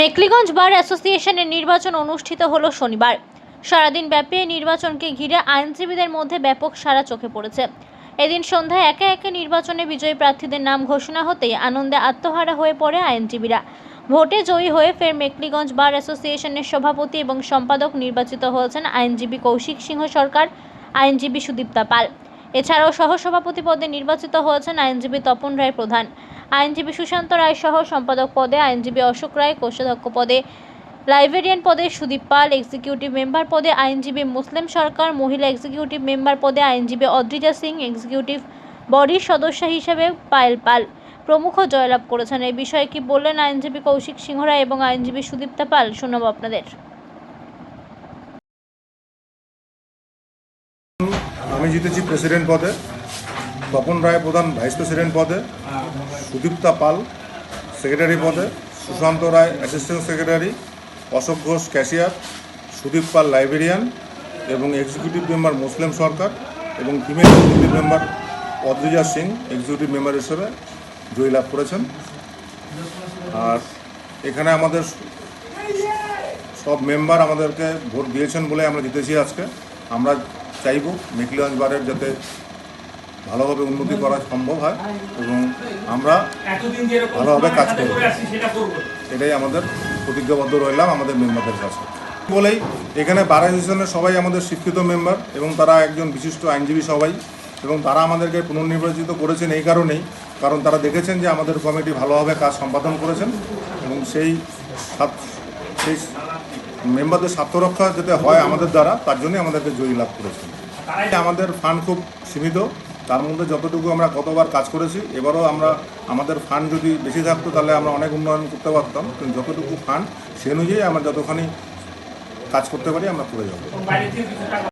মেকলিগঞ্জ বার অ্যাসোসিয়েশনের নির্বাচন অনুষ্ঠিত হলো শনিবার। সারাদিন ব্যাপী এই নির্বাচনকে ঘিরে আইনজীবীদের মধ্যে ব্যাপক সারা চোখে পড়েছে। এদিন সন্ধ্যায় একে একে নির্বাচনে বিজয়ী প্রার্থীদের নাম ঘোষণা হতেই আনন্দে আত্মহারা হয়ে পড়ে আইনজীবীরা। ভোটে জয়ী হয়ে ফের মেকলিগঞ্জ বার অ্যাসোসিয়েশনের সভাপতি এবং সম্পাদক নির্বাচিত হয়েছেন আইনজীবী কৌশিক সিংহ সরকার, আইনজীবী সুদীপ্তা পাল। এছাড়াও সহসভাপতি পদে নির্বাচিত হয়েছেন আইনজীবী তপন রায় প্রধান। আইনজীবী সুশান্ত রায় সহ সম্পাদক পদে আইনজীবী অশোক রায়, কোষাধ্যক্ষ পদে লাইব্রেরিয়ান পদে সুদীপ পাল, এক্সিকিউটিভ মেম্বার পদে আইনজীবী মুসলিম সরকার, মহিলা এক্সিকিউটিভ মেম্বার পদে আইনজীবী অদ্রিজা সিং, এক্সিকিউটিভ বডির সদস্য হিসেবে পায়েল পাল। প্রমুখ জয়লাভ করেছেন। এই বিষয়ে কি বললেন আইনজীবী কৌশিক সিংহ রায় এবং আইনজীবী সুদীপ্তা পাল? শোনাব আপনাদের। আমি জিতেছি প্রেসিডেন্ট পদে, তপন রায় প্রধান ভাইস প্রেসিডেন্ট পদে, সুদীপ্তা পাল সেক্রেটারি পদে, Sushanta Roy assistant secretary, Ashok Ghosh cashier, Sudip Pal librarian এবং এক্সিকিউটিভ মেম্বার মুসলিম সরকার এবং female executive member Adrija Singh, executive member হিসেবে জয়ী লাভ করেছেন। আর এখানে আমাদের সব মেম্বার আমাদেরকে ভোট দিয়েছেন বলে আমরা জিতেছি আজকে। আমরা চাইব মেকলিগঞ্জ বারের যাতে ভালোভাবে উন্নতি করা সম্ভব হয় এবং আমরা ভালোভাবে কাজ করব। এটাই আমাদের প্রতিজ্ঞাবদ্ধ রইলাম আমাদের মেম্বারদের কাছে। বলেই এখানে বার অ্যাসোসিয়েশনের সবাই আমাদের শিক্ষিত মেম্বার এবং তারা একজন বিশিষ্ট আইনজীবী সবাই এবং তারা আমাদেরকে পুনর্নির্বাচিত করেছেন এই কারণেই কারণ তারা দেখেছেন যে আমাদের কমিটি ভালোভাবে কাজ সম্পাদন করেছেন এবং সেই সেই মেম্বারদের স্বার্থ রক্ষা যাতে হয় আমাদের দ্বারা তার জন্যই আমাদেরকে জয়ী লাভ করেছে। আমাদের ফান্ড খুব সীমিত তার মধ্যে যতটুকু আমরা কতবার কাজ করেছি এবারও আমরা আমাদের ফান্ড যদি বেশি থাকতো তাহলে আমরা অনেক উন্নয়ন করতে পারতাম কিন্তু যতটুকু ফান্ড সে অনুযায়ী আমরা যতখানি কাজ করতে পারি আমরা করে যাব।